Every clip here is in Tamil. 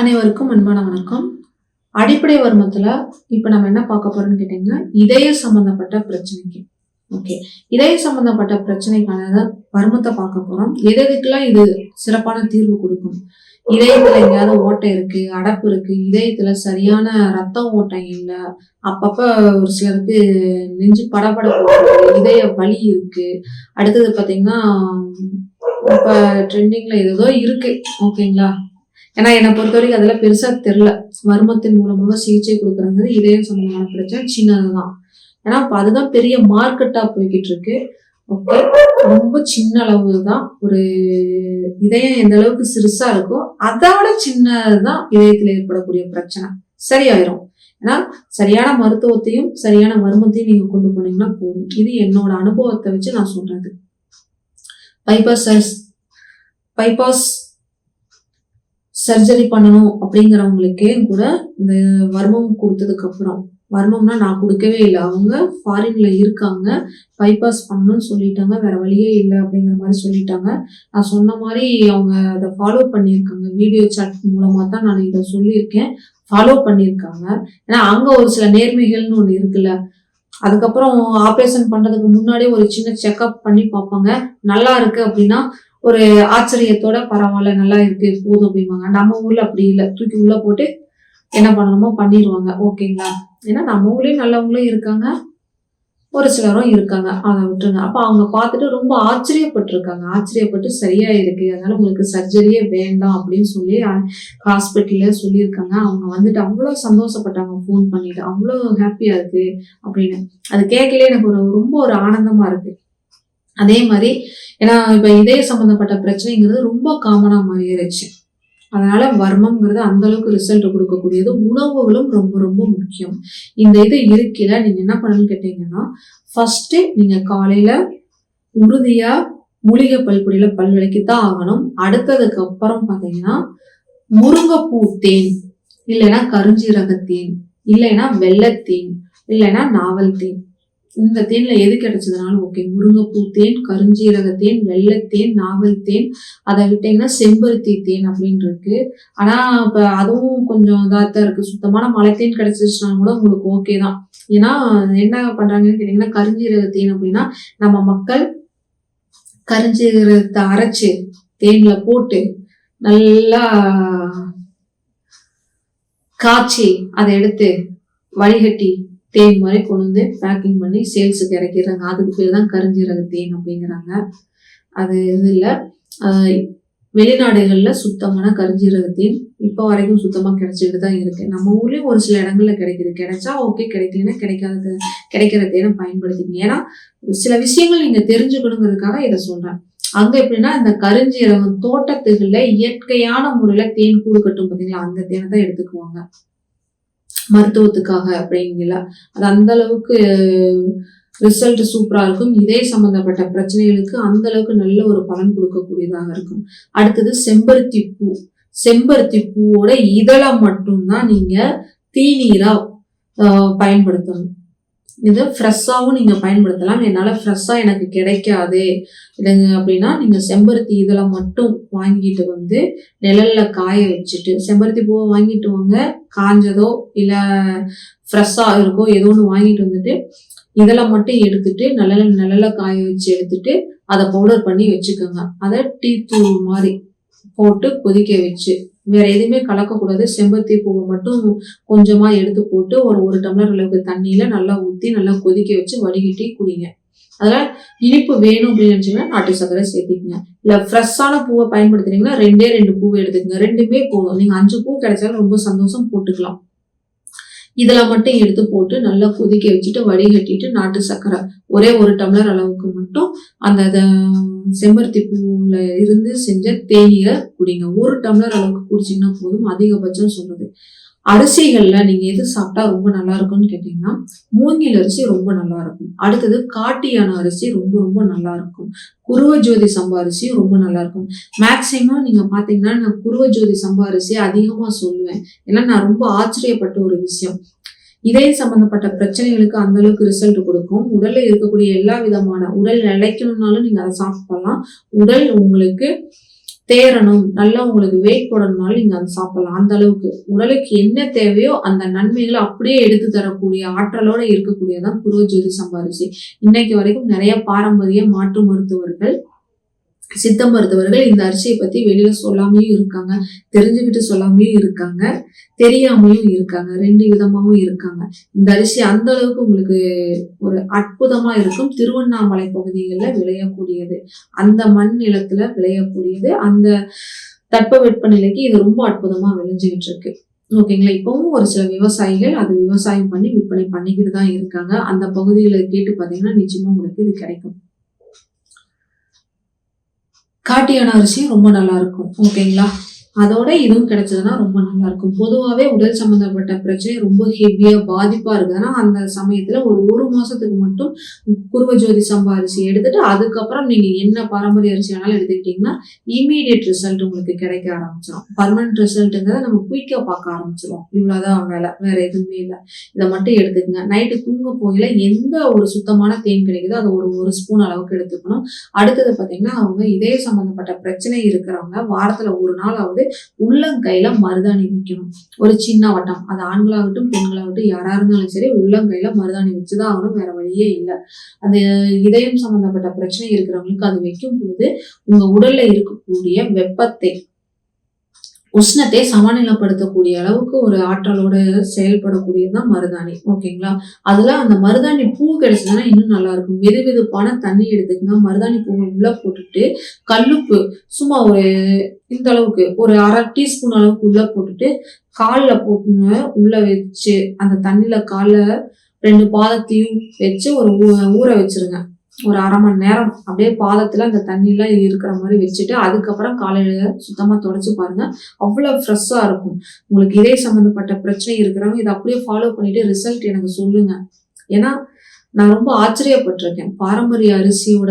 அனைவருக்கும் அன்பான வணக்கம். அடிப்படை வருமத்துல இப்ப நம்ம என்ன பார்க்க போறோம்னு கேட்டீங்கன்னா இதய சம்பந்தப்பட்ட பிரச்சனைக்கு. ஓகே இதய சம்பந்தப்பட்ட பிரச்சனைக்கான வர்மத்தை பார்க்க போறோம். எது எதுக்கெல்லாம் இது சிறப்பான தீர்வு கொடுக்கும்? இதயத்துல எங்கேயாவது ஓட்டை இருக்கு அடப்பு இருக்கு இதயத்துல சரியான ரத்த ஓட்டம் இல்லை அப்பப்ப ஒரு சிலருக்கு நெஞ்சு படபடப்பு இதய வலி இருக்கு. அடுத்தது பாத்தீங்கன்னா இப்ப ட்ரெண்டிங்ல ஏதோ இருக்கு. ஓகேங்களா ஏன்னா என்னை பொறுத்த வரைக்கும் அதெல்லாம் பெருசா தெரில மர்மத்தின் மூலமாக சிகிச்சை கொடுக்குறது இதயம் சம்பந்தமான பிரச்சனை சின்னதுதான். ஏன்னா இப்போ அதுதான் பெரிய மார்க்கெட்டா போய்கிட்டு இருக்கு ஓகே ரொம்ப சின்ன அளவு தான் ஒரு இதயம் எந்த அளவுக்கு சிறுசா இருக்கோ அதோட சின்னதுதான் இதயத்துல ஏற்படக்கூடிய பிரச்சனை. சரியாயிரும். ஏன்னா சரியான மருத்துவத்தையும் சரியான மருமத்தையும் நீங்க கொண்டு போனீங்கன்னா போதும். இது என்னோட அனுபவத்தை வச்சு நான் சொல்றது. பைபாஸ் பைபாஸ் சர்ஜரி பண்ணணும் அப்படிங்கிறவங்களுக்கே கூட இந்த வர்மம் கொடுத்ததுக்கு அப்புறம். வர்மம்னா நான் கொடுக்கவே இல்லை. அவங்க ஃபாரின்ல இருக்காங்க. பைபாஸ் பண்ணணும்னு சொல்லிட்டாங்க. வேற வழியே இல்லை அப்படிங்கிற மாதிரி சொல்லிட்டாங்க. நான் சொன்ன மாதிரி அவங்க அதை ஃபாலோ பண்ணியிருக்காங்க. வீடியோ சாட் மூலமா தான் நான் இதை சொல்லியிருக்கேன். ஃபாலோ பண்ணியிருக்காங்க. ஏன்னா அங்க ஒரு சில நேர்மைகள்னு ஒன்று இருக்குல்ல. அதுக்கப்புறம் ஆப்ரேஷன் பண்றதுக்கு முன்னாடியே ஒரு சின்ன செக்அப் பண்ணி பார்ப்பாங்க. நல்லா இருக்கு அப்படின்னா ஒரு ஆச்சரியத்தோட பரவாயில்ல நல்லா இருக்கு போதும் அப்படிம்பாங்க. நம்ம ஊர்ல அப்படி இல்லை. தூக்கி உள்ள போட்டு என்ன பண்ணணுமோ பண்ணிடுவாங்க ஓகேங்களா? ஏன்னா நம்ம ஊர்லயும் நல்லவங்களும் இருக்காங்க. ஒரு சிலரும் இருக்காங்க. அதை விட்டுருங்க. அப்ப அவங்க பார்த்துட்டு ரொம்ப ஆச்சரியப்பட்டிருக்காங்க. ஆச்சரியப்பட்டு சரியா இருக்கு. அதனால உங்களுக்கு சர்ஜரியே வேண்டாம் அப்படின்னு சொல்லி ஹாஸ்பிட்டல்ல சொல்லியிருக்காங்க. அவங்க வந்துட்டு அவ்வளோ சந்தோஷப்பட்டாங்க ஃபோன் பண்ணிட்டு. அவ்வளோ ஹாப்பியா இருக்கு அப்படின்னு. அது கேட்கல எனக்கு ஒரு ரொம்ப ஒரு ஆனந்தமா இருக்கு. அதே மாதிரி ஏன்னா இப்போ இதய சம்மந்தப்பட்ட பிரச்சனைங்கிறது ரொம்ப காமனாக மாறிடுச்சு. அதனால வர்மம்ங்கிறது அந்த அளவுக்கு ரிசல்ட் கொடுக்கக்கூடியது. உணவுகளும் ரொம்ப ரொம்ப முக்கியம். இந்த இது இருக்கையில நீங்க என்ன பண்ணணும்னு கேட்டீங்கன்னா ஃபர்ஸ்ட் நீங்க காலையில உறுதியா மூலிகை பல்பொடியில பல் விளக்கித்தான் ஆகணும். அடுத்ததுக்கு அப்புறம் பாத்தீங்கன்னா முருங்கைப்பூ தேன் இல்லைன்னா கருஞ்சீரக தேன் இல்லைன்னா வெள்ளத்தேன் இல்லைன்னா நாவல் தேன். இந்த தேன்ல எது கிடைச்சதுனாலும் ஓகே. முருங்கைப்பூ தேன் கருஞ்சீரக தேன் வெள்ளத்தேன் நாவல் தேன் அதை விட்டீங்கன்னா செம்பருத்தி தேன் அப்படின்னு இருக்கு. ஆனா இப்ப அதுவும் கொஞ்சம் இதாக தான் இருக்கு. சுத்தமான மலைத்தேன் கிடைச்சிச்சுனா கூட உங்களுக்கு ஓகே தான். ஏன்னா என்ன பண்றாங்கன்னு கேட்டீங்கன்னா கருஞ்சீரக தேன் அப்படின்னா நம்ம மக்கள் கருஞ்சீரகத்தை அரைச்சு தேன்ல போட்டு நல்லா காய்ச்சி அதை எடுத்து வடிகட்டி தேன் மாதிரி கொண்டு வந்து பேக்கிங் பண்ணி சேல்ஸுக்கு இறக்கிடுறாங்க. அதுக்கு பேர் தான் கருஞ்சீரக தேன் அப்படிங்கிறாங்க. அது இது இல்லை. வெளிநாடுகளில் சுத்தமான கருஞ்சீரக தேன் இப்போ வரைக்கும் சுத்தமாக கிடைச்சிட்டு தான் இருக்கு. நம்ம ஊர்லேயும் ஒரு சில இடங்களில் கிடைக்குது. கிடைச்சா ஓகே கிடைக்கலன்னா கிடைக்காத கிடைக்கிற தேனை பயன்படுத்திங்க ஏன்னா சில விஷயங்கள் நீங்கள் தெரிஞ்சுக்கணுங்கிறதுக்காக இதை சொல்கிறேன் அங்க எப்படின்னா இந்த கருஞ்சீரகம் தோட்டத்துகள்ல இயற்கையான முறையில தேன் கூடு கட்டும் பார்த்தீங்களா அந்த தேனை தான் எடுத்துக்குவாங்க. மருத்துவத்துக்காக அப்படிங்கல அது அந்த அளவுக்கு ரிசல்ட் சூப்பராக இருக்கும். இதே சம்மந்தப்பட்ட பிரச்சனைகளுக்கு அந்த அளவுக்கு நல்ல ஒரு பலன் கொடுக்கக்கூடியதாக இருக்கும். அடுத்தது செம்பருத்தி பூ செம்பருத்தி பூவோட இதழை மட்டும்தான் நீங்க தீநீரா பயன்படுத்தணும். இது ஃப்ரெஷ்ஷாகவும் நீங்கள் பயன்படுத்தலாம். என்னால் ஃப்ரெஷ்ஷாக எனக்கு கிடைக்காது. இல்லைங்க அப்படின்னா நீங்கள் செம்பருத்தி இதில் மட்டும் வாங்கிட்டு வந்து நிழலில் காய வச்சுட்டு செம்பருத்தி பூவை வாங்கிட்டு வாங்க. காஞ்சதோ இல்லை ஃப்ரெஷ்ஷாக இருக்கோ ஏதோ ஒன்று வாங்கிட்டு வந்துட்டு இதெல்லாம் மட்டும் எடுத்துட்டு நல்ல நல்ல காய வச்சு எடுத்துட்டு அதை பவுடர் பண்ணி வச்சுக்கோங்க. அதை டீ தூள் மாதிரி போட்டு கொதிக்க வச்சு. வேற எதுவுமே கலக்கக்கூடாது. செம்பருத்தி பூவை மட்டும் கொஞ்சமா எடுத்து போட்டு ஒரு ஒரு டம்ளர் அளவுக்கு தண்ணியில நல்லா ஊத்தி நல்லா கொதிக்க வச்சு வடிகட்டி குடிங்க. அதெல்லாம் இனிப்பு வேணும் அப்படின்னு நினைச்சீங்கன்னா நாட்டு சர்க்கரை சேர்த்திக்கங்க. இல்ல ஃப்ரெஷ்ஷான பூவை பயன்படுத்துனீங்கன்னா ரெண்டே ரெண்டு பூவை எடுத்துக்கங்க. ரெண்டுமே போதும். நீங்க அஞ்சு பூ கிடைச்சாலும் ரொம்ப சந்தோஷம் போட்டுக்கலாம். இதெல்லாம் மட்டும் எடுத்து போட்டு நல்லா கொதிக்க வச்சுட்டு வடிகட்டிட்டு நாட்டு சர்க்கரை ஒரே ஒரு டம்ளர் அளவுக்கு மட்டும் அந்த செம்பருத்தி பூவில் இருந்து செஞ்ச தேநீரை குடிங்க. ஒரு டம்ளர் அளவுக்கு குடிச்சிங்கன்னா போதும் அதிகபட்சம் சொல்லுது அரிசிகள்ல நீங்க எது சாப்பிட்டா ரொம்ப நல்லா இருக்கும்னு கேட்டீங்கன்னா மூங்கில் அரிசி ரொம்ப நல்லா இருக்கும். அடுத்தது காட்டியான அரிசி ரொம்ப ரொம்ப நல்லா இருக்கும். குருவ ஜோதி சம்பா அரிசியும் ரொம்ப நல்லா இருக்கும். மேக்சிமம் நீங்க பார்த்தீங்கன்னா நான் குருவ ஜோதி சம்பா அரிசியை அதிகமா சொல்லுவேன். ஏன்னா நான் ரொம்ப ஆச்சரியப்பட்ட ஒரு விஷயம். இதய சம்பந்தப்பட்ட பிரச்சனைகளுக்கு அந்த அளவுக்கு ரிசல்ட் கொடுக்கும். உடல்ல இருக்கக்கூடிய எல்லா விதமான உடல் நிலைக்கணும்னாலும் நீங்க அதை சாப்பிடலாம். உடல் உங்களுக்கு தேரணும் நல்லா உங்களுக்கு வெயிட் போடணும்னாலும் நீங்க அதை சாப்பிடலாம். அந்த அளவுக்கு. உடலுக்கு என்ன தேவையோ அந்த நன்மைகளை அப்படியே எடுத்து தரக்கூடிய ஆற்றலோட இருக்கக்கூடியதான் குருவஜோதி சம்பாரிசி. இன்னைக்கு வரைக்கும் நிறைய பாரம்பரிய மாற்று மருத்துவர்கள் சித்த மருத்துவர்கள் இந்த அரிசியை பத்தி வெளியில சொல்லாமையும் இருக்காங்க தெரிஞ்சுக்கிட்டு சொல்லாமையும் இருக்காங்க தெரியாமையும் இருக்காங்க ரெண்டு விதமாகவும் இருக்காங்க. இந்த அரிசி அந்த அளவுக்கு உங்களுக்கு ஒரு அற்புதமா இருக்கும். திருவண்ணாமலை பகுதிகளில் விளையக்கூடியது. அந்த மண் நிலத்துல விளையக்கூடியது. அந்த தட்பவெப்பநிலைக்கு இது ரொம்ப அற்புதமா விளைஞ்சுக்கிட்டு இருக்கு. ஓகேங்களா? இப்பவும் ஒரு சில விவசாயிகள் அது விவசாயம் பண்ணி விற்பனை பண்ணிக்கிட்டு தான் இருக்காங்க. அந்த பகுதிகளை கேட்டு பார்த்தீங்கன்னா நிச்சயமா உங்களுக்கு இது கிடைக்கும். காட்டியான அரிசி ரொம்ப நல்லா இருக்கும். ஓகேங்களா அதோட இதுவும் கிடைச்சதுன்னா ரொம்ப நல்லா இருக்கும் பொதுவாகவே உடல் சம்பந்தப்பட்ட பிரச்சனை ரொம்ப ஹெவியாக பாதிப்பாக இருக்குதுன்னா அந்த சமயத்தில் ஒரு ஒரு மாதத்துக்கு மட்டும் குருவஜோதி சம்பா அரிசி எடுத்துட்டு அதுக்கப்புறம் நீங்கள் என்ன பாரம்பரிய அரிசி வேணாலும் எடுத்துக்கிட்டிங்கன்னா இமீடியட் ரிசல்ட் உங்களுக்கு கிடைக்க ஆரம்பிச்சிடும் பர்மனன்ட் ரிசல்ட்டுங்கிறத நம்ம குயிக்காக பார்க்க ஆரம்பிச்சிடும் இவ்வளோதான் வேலை. வேறு எதுவுமே இல்லை. இதை மட்டும் எடுத்துக்கங்க. நைட்டு தூங்க போகல எந்த ஒரு சுத்தமான தேன் கிடைக்குதோ அதை ஒரு ஒரு ஸ்பூன் அளவுக்கு எடுத்துக்கணும். அடுத்தது பார்த்தீங்கன்னா அவங்க இதய சம்மந்தப்பட்ட பிரச்சனை இருக்கிறவங்க வாரத்தில் ஒரு நாள் ஆகுது உள்ளங்கையில மருதாணி வைக்கணும். ஒரு சின்ன வட்டம். அது ஆண்களாகட்டும் பெண்களாகட்டும் யாரா இருந்தாலும் சரி உள்ளங்கையில மருதாணி வச்சுதான் ஆகணும். வேற வழியே இல்லை. அந்த இதயம் சம்பந்தப்பட்ட பிரச்சனை இருக்கிறவங்களுக்கு அது வைக்கும் பொழுது உங்க உடல்ல இருக்கக்கூடிய வெப்பத்தை உஷ்ணத்தை சமநிலைப்படுத்தக்கூடிய அளவுக்கு ஒரு ஆற்றலோட செயல்படக்கூடியதுதான் மருதாணி. ஓகேங்களா? அதுல அந்த மருதாணி பூ கிடைச்சதுன்னா இன்னும் நல்லா இருக்கும். வெது வெதுப்பான தண்ணி எடுத்துக்கங்க. மருதாணி பூவை உள்ள போட்டுட்டு கல்லுப்பு சும்மா ஒரு இந்த அளவுக்கு ஒரு அரை டீஸ்பூன் அளவுக்கு உள்ள போட்டுட்டு காலில் போட்டுங்க. உள்ள வச்சு அந்த தண்ணியில காலில் ரெண்டு பாதத்தையும் வச்சு ஒரு ஊ- ஊற வச்சிருங்க. ஒரு அரை மணி நேரம் அப்படியே பாதத்தில் அந்த தண்ணியெலாம் இருக்கிற மாதிரி வச்சுட்டு அதுக்கப்புறம் காலையில் சுத்தமாக தொடச்சி பாருங்க. அவ்வளோ ஃப்ரெஷ்ஷாக இருக்கும். உங்களுக்கு இதே சம்மந்தப்பட்ட பிரச்சனை இருக்கிறவங்க இதை அப்படியே ஃபாலோ பண்ணிட்டு ரிசல்ட் எனக்கு சொல்லுங்க. ஏன்னா நான் ரொம்ப ஆச்சரியப்பட்டிருக்கேன். பாரம்பரிய அரிசியோட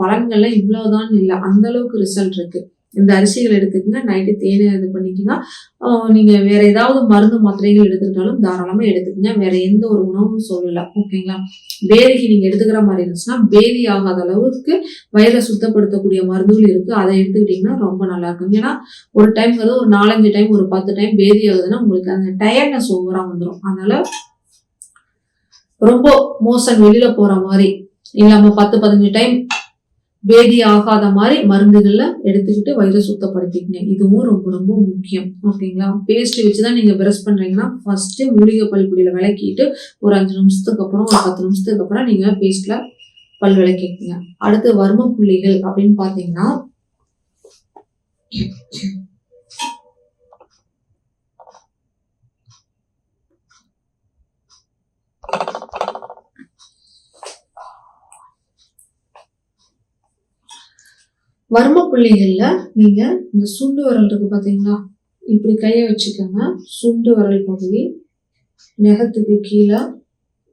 பலன்கள்லாம் இவ்வளோதான் இல்லை. அந்தளவுக்கு ரிசல்ட் இருக்குது இந்த அரிசிகள் எடுத்துக்கங்க நைட்டு தேனை இது பண்ணிக்கங்க. நீங்கள் வேற ஏதாவது மருந்து மாத்திரைகள் எடுத்துக்கிட்டாலும் தாராளமாக எடுத்துக்கங்க. வேற எந்த ஒரு உணவும் சொல்லலை. ஓகேங்களா? வேதிக்கு நீங்கள் எடுத்துக்கிற மாதிரி இருந்துச்சுன்னா பேதி ஆகாத அளவுக்கு வயிறை சுத்தப்படுத்தக்கூடிய மருந்துகள் இருக்கு. அதை எடுத்துக்கிட்டீங்கன்னா ரொம்ப நல்லா இருக்கும். ஏன்னா ஒரு டைம் வந்து ஒரு நாலஞ்சு டைம் ஒரு பத்து டைம் பேதி ஆகுதுன்னா உங்களுக்கு அந்த டயர்ட்னஸ் ஓவராக வந்துடும் அதனால ரொம்ப மோசன் வெளியில போற மாதிரி இல்லாம பத்து பதினஞ்சு டைம் பேதி ஆகாத மாதிரி மருந்துகளில் எடுத்துக்கிட்டு வயிறை சுத்தப்படுத்திக்கங்க. இதுவும் ரொம்ப ரொம்ப முக்கியம். ஓகேங்களா? பேஸ்ட் வச்சு தான் நீங்கள் ப்ரெஷ் பண்ணுறீங்கன்னா ஃபஸ்ட்டு மூலிகை பல்குடியில விளக்கிட்டு ஒரு அஞ்சு நிமிஷத்துக்கு அப்புறம் ஒரு பத்து நிமிஷத்துக்கு அப்புறம் நீங்கள் பேஸ்ட்டில் பல் விளக்கிக்கங்க. அடுத்து வர்ம புள்ளிகள் அப்படின்னு பார்த்தீங்கன்னா வர்ம புள்ளிகளில் நீங்கள் இந்த சுண்டு விரல் இருக்குது பார்த்தீங்களா இப்படி கையை வச்சுக்கோங்க. சுண்டு விரல் பகுதி நெகத்துக்கு கீழே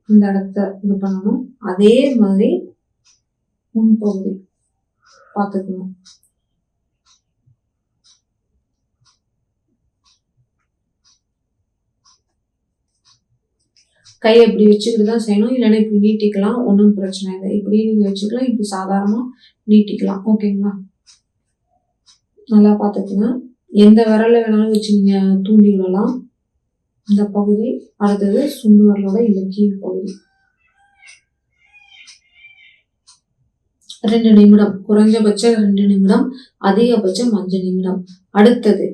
இந்த இடத்த இது பண்ணணும். அதே மாதிரி முன்பகுதி. பார்த்துக்கணும் கையை இப்படி வச்சுக்கிட்டு தான் செய்யணும். இல்லைன்னா இப்படி நீட்டிக்கலாம். ஒன்றும் பிரச்சனை இல்லை. இப்படியே நீங்கள் வச்சுக்கலாம். இப்படி சாதாரணமாக நீட்டிக்கலாம். ஓகேங்களா? நல்லா பார்த்துக்குங்க. எந்த விரல்ல வேணாலும் வச்சு நீங்கள் தூண்டி விடலாம். இந்த பகுதி அடுத்தது சுண்டு விரலோட இந்த கீழ் பகுதி. ரெண்டு நிமிடம். குறைஞ்சபட்சம் ரெண்டு நிமிடம். அதிகபட்சம் அஞ்சு நிமிடம். அடுத்தது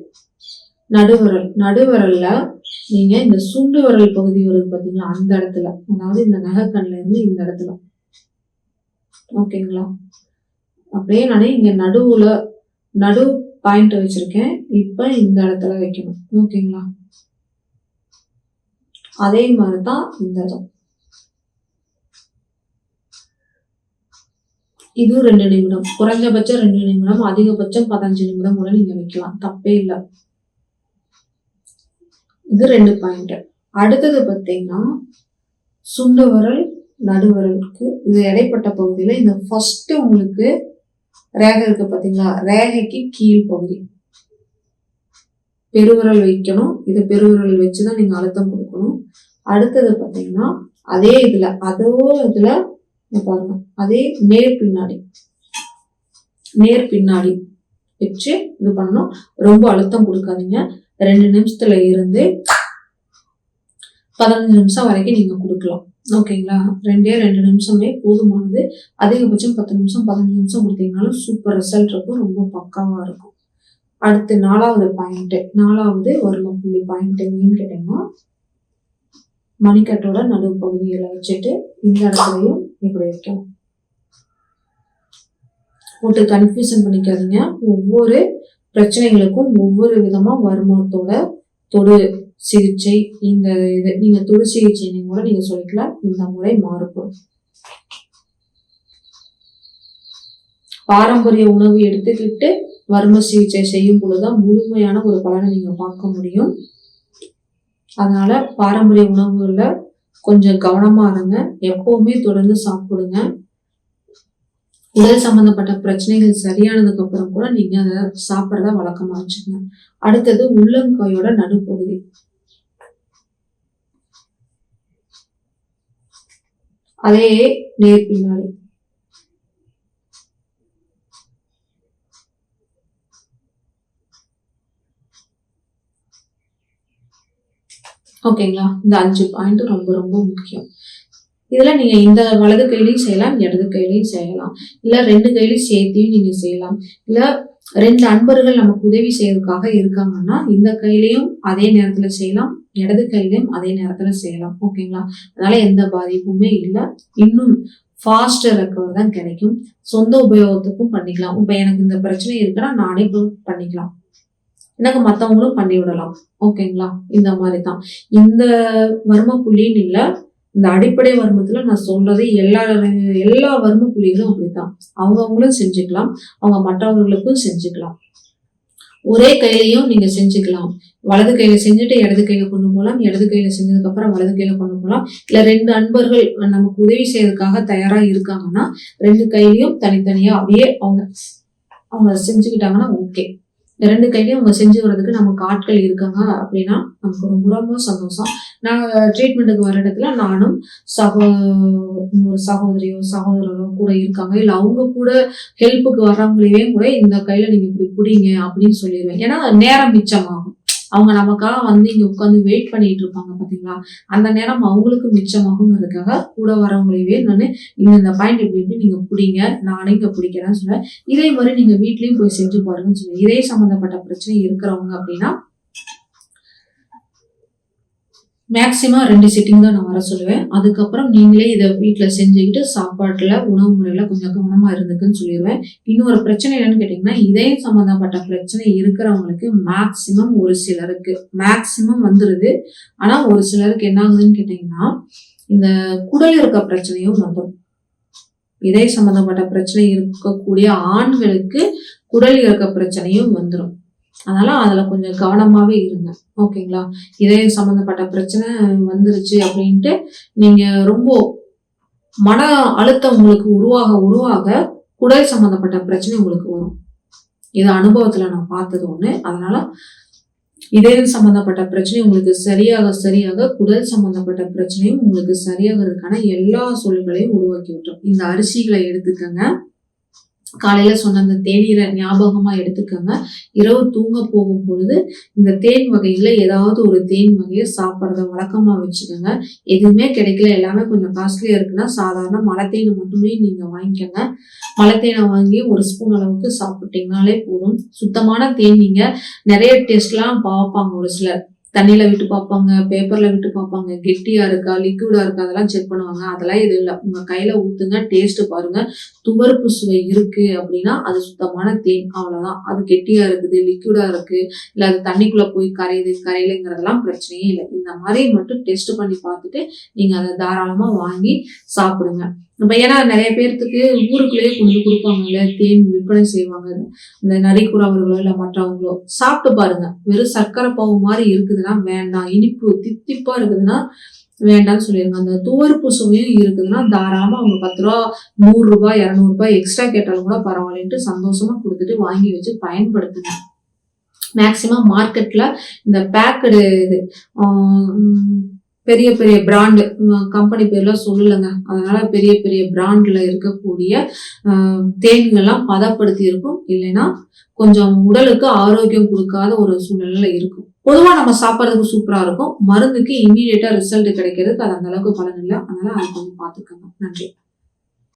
நடுவிரல். நடுவிரல்ல நீங்க இந்த சுண்டு விரல் பகுதி வருது பாத்தீங்களா? அந்த இடத்துல. அதாவது இந்த நகைக்கண்ல இருந்து இந்த இடத்துல. ஓகேங்களா? அப்படியே நானே இங்க நடுவுல நடு பாயிண்ட் வச்சிருக்கேன். இப்ப இந்த இடத்துல வைக்கணும். ஓகேங்களா? அதே மாதிரிதான் இந்த இடம். இதுவும் ரெண்டு நிமிடம். குறைஞ்சபட்சம் ரெண்டு நிமிடம் அதிகபட்சம் பதினஞ்சு நிமிடம் கூட நீங்க வைக்கலாம். தப்பே இல்லை. இது ரெண்டு பாயிண்ட் அடுத்தது பார்த்தீங்கன்னா சுண்டு விரல் இது இடைப்பட்ட பகுதியில் இந்த ஃபஸ்ட்டு உங்களுக்கு ரேகை இருக்கு பார்த்தீங்களா? ரேகைக்கு கீழ் பகுதி. பெருவிரல் வைக்கணும். இது பெருவிரல் வச்சு தான் நீங்கள் அழுத்தம் கொடுக்கணும். அடுத்தது பார்த்தீங்கன்னா அதே இதில் அதோ இதில் பாருங்க. அதே நேர் பின்னாடி. நேர் பின்னாடி வச்சு இது பண்ணணும். ரொம்ப அழுத்தம் கொடுக்காதீங்க. ரெண்டு நிமிஷத்துல இருந்து பதினஞ்சு நிமிஷம் வரைக்கும் நீங்க கொடுக்கலாம். ஓகேங்களா? ரெண்டே ரெண்டு நிமிஷமே போதுமானது. அதிகபட்சம் பத்து நிமிஷம் பதினஞ்சு நிமிஷம் கொடுத்தீங்கனாலும் சூப்பர் ரிசல்ட் இருக்கும். ரொம்ப பக்காவா இருக்கும். அடுத்து நாலாவது பாயிண்ட் நாலாவது வரும புள்ளி பாயிண்ட் என்னன்னு கேட்டீங்கன்னா மணிக்கட்டோட நடுப்பகுதியில வச்சுட்டு இந்த இடத்துலையும் இப்படி வைக்கணும் போட்டு கன்ஃபியூஷன் பண்ணிக்காதீங்க. ஒவ்வொரு பிரச்சனைகளுக்கும் ஒவ்வொரு விதமா வருமானத்தோட தொடு சிகிச்சை இந்த இது நீங்க தொடு சிகிச்சை கூட நீங்க சொல்லிக்கலாம். இந்த முறை மாறுபடும். பாரம்பரிய உணவு எடுத்துக்கிட்டு வர்ம சிகிச்சை செய்யும் பொழுதுதான் முழுமையான ஒரு பலனை நீங்க பார்க்க முடியும். அதனால பாரம்பரிய உணவுகளில் கொஞ்சம் கவனமா இருங்க. எப்பவுமே தொடர்ந்து சாப்பிடுங்க. உடல் சம்பந்தப்பட்ட பிரச்சனைகள் சரியானதுக்கு அப்புறம் கூட நீங்க அதை சாப்பிட்றத வழக்கமா வச்சுக்கங்க. அடுத்தது உள்ளங்காயோட நடுப்பகுதி. அதே நேர் பின்னாடி. ஓகேங்களா? இந்த அஞ்சு பாயிண்ட் ரொம்ப ரொம்ப முக்கியம். இதில் நீங்கள் இந்த வலது கையிலையும் செய்யலாம் இடது கையிலையும் செய்யலாம். இல்லை ரெண்டு கையிலையும் சேர்த்தியும் நீங்கள் செய்யலாம். இல்லை ரெண்டு அன்பர்கள் நமக்கு உதவி செய்யறதுக்காக இருக்காங்கன்னா இந்த கையிலையும் அதே நேரத்துல செய்யலாம் இடது கையிலையும் அதே நேரத்துல செய்யலாம். ஓகேங்களா அதனால எந்த பாதிப்புமே இல்லை. இன்னும் ஃபாஸ்ட் ரெக்கவர் தான் கிடைக்கும். சொந்த உபயோகத்துக்கும் பண்ணிக்கலாம். இப்போ எனக்கு இந்த பிரச்சனை இருக்குன்னா நானே இப்போ பண்ணிக்கலாம். எனக்கு மற்றவங்களும் பண்ணி விடலாம். ஓகேங்களா இந்த மாதிரி தான். இந்த வர்ம புள்ளின்னு இல்லை இந்த அடிப்படை வர்மத்துல நான் சொல்றது எல்லா எல்லா வர்ம புள்ளிகளும் அப்படித்தான். அவங்கவுங்களும் செஞ்சுக்கலாம். அவங்க மற்றவர்களுக்கும் செஞ்சுக்கலாம். ஒரே கையிலையும் நீங்க செஞ்சுக்கலாம். வலது கையில செஞ்சுட்டு இடது கையில கொண்டு போகலாம். இடது கையில செஞ்சதுக்கு அப்புறம் வலது கையில கொண்டு போகலாம். இல்ல ரெண்டு அன்பர்கள் நமக்கு உதவி செய்யறதுக்காக தயாரா இருக்காங்கன்னா ரெண்டு கையிலையும் தனித்தனியா அப்படியே அவங்க அவங்க செஞ்சுக்கிட்டாங்கன்னா ஓகே ரெண்டு கையிலையும் அவங்க செஞ்சு வர்றதுக்கு நமக்கு ஆட்கள் இருக்காங்க அப்படின்னா நமக்கு ரொம்ப ரொம்ப சந்தோஷம். நாங்கள் ட்ரீட்மெண்ட்டுக்கு வர இடத்துல நானும் சகோ ஒரு சகோதரியோ சகோதரரோ கூட இருக்காங்க. இல்லை அவங்க கூட ஹெல்ப்புக்கு வர்றவங்களையே கூட இந்த கையில் நீங்கள் இப்படி பிடிங்க அப்படின்னு சொல்லிடுவேன் ஏன்னா நேரம் மிச்சமாகும். அவங்க நமக்காக வந்து இங்க உட்காந்து வெயிட் பண்ணிட்டு இருப்பாங்க பாத்தீங்களா? அந்த நேரம் அவங்களுக்கு மிச்சமாகுங்கிறதுக்காக கூட வரவங்களையே நான் நீங்க இந்த பாயிண்ட் இப்படி இப்படி நீங்க பிடிங்க நானே இங்க பிடிக்கிறேன்னு சொல்லுவேன். இதே மாதிரி நீங்க வீட்லயும் போய் செஞ்சு பாருங்கன்னு சொல்லுவேன். இதே சம்பந்தப்பட்ட பிரச்சனை இருக்கிறவங்க அப்படின்னா மேக்சிமம் ரெண்டு சிட்டிங் தான் நான் வர சொல்லுவேன். அதுக்கப்புறம் நீங்களே இதை வீட்டில் செஞ்சுக்கிட்டு சாப்பாட்டில் உணவு முறையில் கொஞ்சம் கவனமாக இருந்துக்குன்னு சொல்லிடுவேன். இன்னொரு பிரச்சனை என்னன்னு கேட்டிங்கன்னா இதயம் சம்மந்தப்பட்ட பிரச்சனை இருக்கிறவங்களுக்கு மேக்சிமம் ஒரு சிலருக்கு மேக்சிமம் வந்துடுது ஆனால் ஒரு சிலருக்கு என்ன ஆகுதுன்னு கேட்டிங்கன்னா இந்த குடல் இருக்க பிரச்சனையும் வந்துடும் இதய சம்மந்தப்பட்ட பிரச்சனை இருக்கக்கூடிய ஆண்களுக்கு குடல் இறக்க பிரச்சனையும் வந்துடும் அதனால அதுல கொஞ்சம் கவனமாவே இருங்க. ஓகேங்களா? இதய சம்பந்தப்பட்ட பிரச்சனை வந்துருச்சு அப்படின்ட்டு நீங்க ரொம்ப மன அழுத்தம் உங்களுக்கு உருவாக உருவாக குடல் சம்பந்தப்பட்ட பிரச்சனை உங்களுக்கு வரும். இது அனுபவத்துல நான் பார்த்தது ஒண்ணு. அதனால இதயம் சம்பந்தப்பட்ட பிரச்சனை உங்களுக்கு சரியாக சரியாக குடல் சம்பந்தப்பட்ட பிரச்சனையும் உங்களுக்கு சரியாகிறதுக்கான எல்லா சொல்களையும் உருவாக்கி விட்டுரும். இந்த அரிசிகளை எடுத்துக்கங்க. காலையில சொன்ன அந்த தேநீரை ஞாபகமா எடுத்துக்கோங்க. இரவு தூங்க போகும் பொழுது இந்த தேன் வகையில ஏதாவது ஒரு தேன் வகையை சாப்பிட்றத வழக்கமா வச்சுக்கோங்க. எதுவுமே கிடைக்கல. எல்லாமே கொஞ்சம் காஸ்ட்லியா இருக்குன்னா சாதாரண மலைத்தேனை மட்டுமே நீங்க வாங்கிக்கோங்க. மலைத்தேனை வாங்கி ஒரு ஸ்பூன் அளவுக்கு சாப்பிட்டீங்கனாலே போதும். சுத்தமான தேன் நீங்க நிறைய டெஸ்ட்லாம் பார்ப்பாங்க ஒரு சிலர். தண்ணியில விட்டு பார்ப்பாங்க பேப்பர்ல விட்டு பார்ப்பாங்க கெட்டியா இருக்கா லிக்விடா இருக்கா அதெல்லாம் செக் பண்ணுவாங்க. அதெல்லாம் இது இல்லை. உங்க கையில ஊத்துங்க டேஸ்ட் பாருங்க. துவர்ப்பு சுவை இருக்கு அப்படின்னா அது சுத்தமான தேன். அவ்வளவுதான். அது கெட்டியா இருக்குது லிக்விடா இருக்கு இல்ல அது தண்ணிக்குள்ள போய் கரையுது கரையிலுங்கிறதெல்லாம் பிரச்சனையே இல்லை. இந்த மாதிரி மட்டும் டெஸ்ட் பண்ணி பார்த்துட்டு நீங்க அதை தாராளமா வாங்கி சாப்பிடுங்க. நம்ம ஏன்னா நிறைய பேர்த்துக்கு ஊருக்குள்ளேயே கொண்டு கொடுப்பாங்கல்ல தேன் விற்பனை செய்வாங்க. இந்த நரிக்குறவர்களோ இல்லை மற்றவங்களோ சாப்பிட்டு பாருங்க. வெறும் சர்க்கரை பாவு மாதிரி இருக்குதுன்னா வேண்டாம். இனிப்பு தித்திப்பா இருக்குதுன்னா வேண்டாம்னு சொல்லிடுங்க அந்த துவர்ப்பு சுவையும் இருக்குதுன்னா தாராளமா அவங்க பத்து ரூபா நூறு ரூபாய் எக்ஸ்ட்ரா கேட்டாலும் கூட பரவாயில்லன்ட்டு சந்தோஷமா கொடுத்துட்டு வாங்கி வச்சு பயன்படுத்துங்க. மேக்சிமம் மார்க்கெட்ல இந்த பேக்கடு இது பெரிய பெரிய பிராண்டு கம்பெனி பேர்லாம் சொல்லலைங்க. அதனால பெரிய பெரிய பிராண்டில் இருக்கக்கூடிய தேன்கள்லாம் பதப்படுத்தி இருக்கும். இல்லைன்னா கொஞ்சம் உடலுக்கு ஆரோக்கியம் கொடுக்காத ஒரு சூழ்நிலையில இருக்கும். பொதுவாக நம்ம சாப்பிட்றதுக்கு சூப்பராக இருக்கும். மருந்துக்கு இமீடியட்டாக ரிசல்ட் கிடைக்கிறதுக்கு அது அந்த அளவுக்கு பலன் இல்லை. அதனால அதை கொஞ்சம் பார்த்துக்கோங்க. நன்றி.